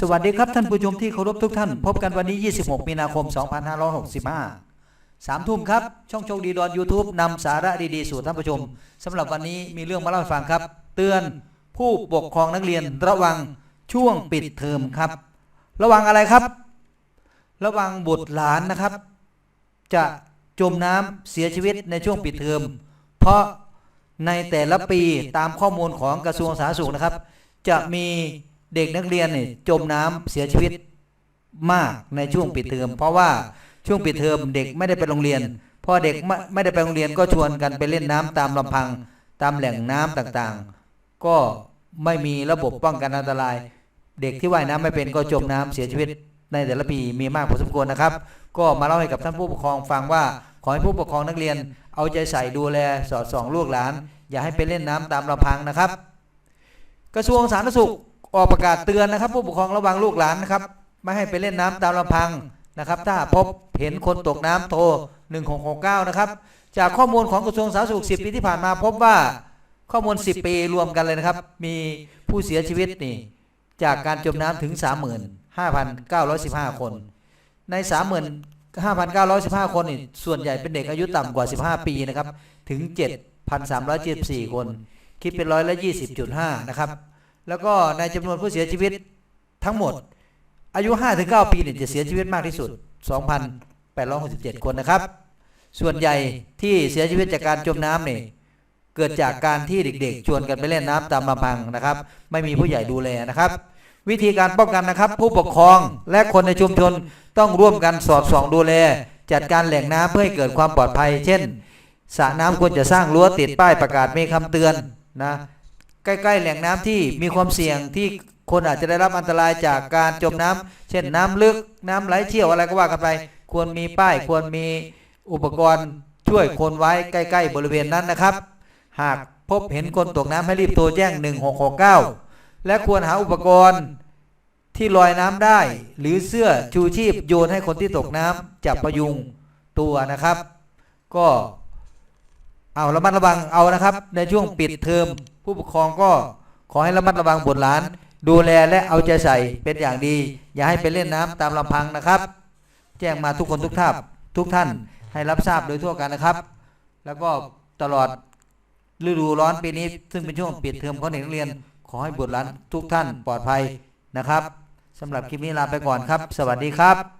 สวัสดีครับท่านผู้ชมที่เคารพทุกท่าน พบกันวันนี้ 26 มีนาคม 2565สามทุ่มครับ ช่องโชคดีดอน YouTube นำสาระดีๆ สู่ท่านผู้ชมสำหรับวันนี้มีเรื่องมาเล่าให้ฟังครับ เตือนผู้ปกครองนักเรียนระวังช่วงปิดเทอมครับ ระวังอะไรครับ ระวังบุตรหลานนะครับ จะจมน้ำเสียชีวิตในช่วงปิดเทอม เพราะในแต่ละปีตามข้อมูลของกระทรวงสาธารณสุขนะครับ จะมี เด็กนักเรียนเนี่ยจมน้ำเสียชีวิตมากในช่วงปิดเทอม เพราะว่าช่วงปิดเทอมเด็กไม่ได้ไปโรงเรียนพอเด็กไม่ไม่ได้ไปโรงเรียนก็ชวนกันไปเล่นน้ำตามลำพัง ตามแหล่งน้ำต่างๆ ก็ไม่มีระบบป้องกันอันตราย เด็กที่ว่ายน้ำไม่เป็นก็จมน้ำเสียชีวิตในแต่ละปีมีมากพอสมควรนะครับ ก็มาเล่าให้กับท่านผู้ปกครองฟังว่า ขอให้ผู้ปกครองนักเรียน เอาใจใส่ดูแลสอดส่องลูกหลาน อย่าให้ไปเล่นน้ำตามลำพังนะครับ กระทรวงสาธารณสุข ออกประกาศเตือนนะครับ ผู้ปกครองระวังลูกหลานนะครับ ไม่ให้ไปเล่นน้ำตามลำพังนะครับ ถ้าพบเห็นคนตกน้ำโทร 1669 นะครับ จากข้อมูลของกระทรวงสาธารณสุข 10 ปีที่ผ่านมาพบว่าข้อมูล 10 ปีรวมกันเลยนะครับ มีผู้เสียชีวิตนี่จากการจมน้ำถึง 35,915 คน ใน 35,915 คนนี่ส่วนใหญ่เป็นเด็กอายุต่ำกว่า 15 ปีนะครับ ถึง 7,374 คน คิดเป็นร้อยละ20.5 นะครับ แล้วก็ในจำนวนผู้เสียชีวิตทั้งหมด อายุ 5-9 ปีเนี่ยจะเสียชีวิตมากที่สุด 2,867 คนนะครับ ส่วนใหญ่ที่เสียชีวิตจากการจมน้ำเนี่ยเกิดจากการที่เด็กๆ ชวนกันไปเล่นน้ำตามลำพังนะครับ ไม่มีผู้ใหญ่ดูแลนะครับ วิธีการป้องกันนะครับ ผู้ปกครองและคนในชุมชนต้องร่วมกันสอดส่องดูแล จัดการแหล่งน้ำเพื่อให้เกิดความปลอดภัย เช่นสระน้ำควรจะสร้างรั้วติดป้ายประกาศมีคำเตือนนะ ใกล้ ๆ แหล่งน้ำที่มีความเสี่ยงที่คนอาจจะได้รับอันตรายจากการจมน้ำเช่นน้ำลึกน้ำไหลเชี่ยวอะไรก็ว่ากันไป ควรมีป้ายควรมีอุปกรณ์ช่วยคนไว้ใกล้ ๆ บริเวณนั้นนะครับ หากพบเห็นคนตกน้ำให้รีบโทรแจ้ง 1669 และควรหาอุปกรณ์ที่ลอยน้ำได้ หรือเสื้อชูชีพโยนให้คนที่ตกน้ำจับประยุงตัวนะครับ ก็เอาระมัดระวังเอานะครับ ในช่วงปิดเทอม ผู้ปกครองก็ขอให้ระมัดระวังบุตรหลาน ดูแลและเอาใจใส่เป็นอย่างดี อย่าให้ไปเล่นน้ำตามลำพังนะครับ แจ้งมาทุกคนทุกท่านทุกท่านให้รับทราบโดยทั่วกันนะครับ แล้วก็ตลอดฤดูร้อนปีนี้ ซึ่งเป็นช่วงปิดเทอมของเด็กนักเรียน ขอให้บุตรหลานทุกท่านปลอดภัยนะครับสำหรับคลิปนี้ลาไปก่อนครับ สวัสดีครับ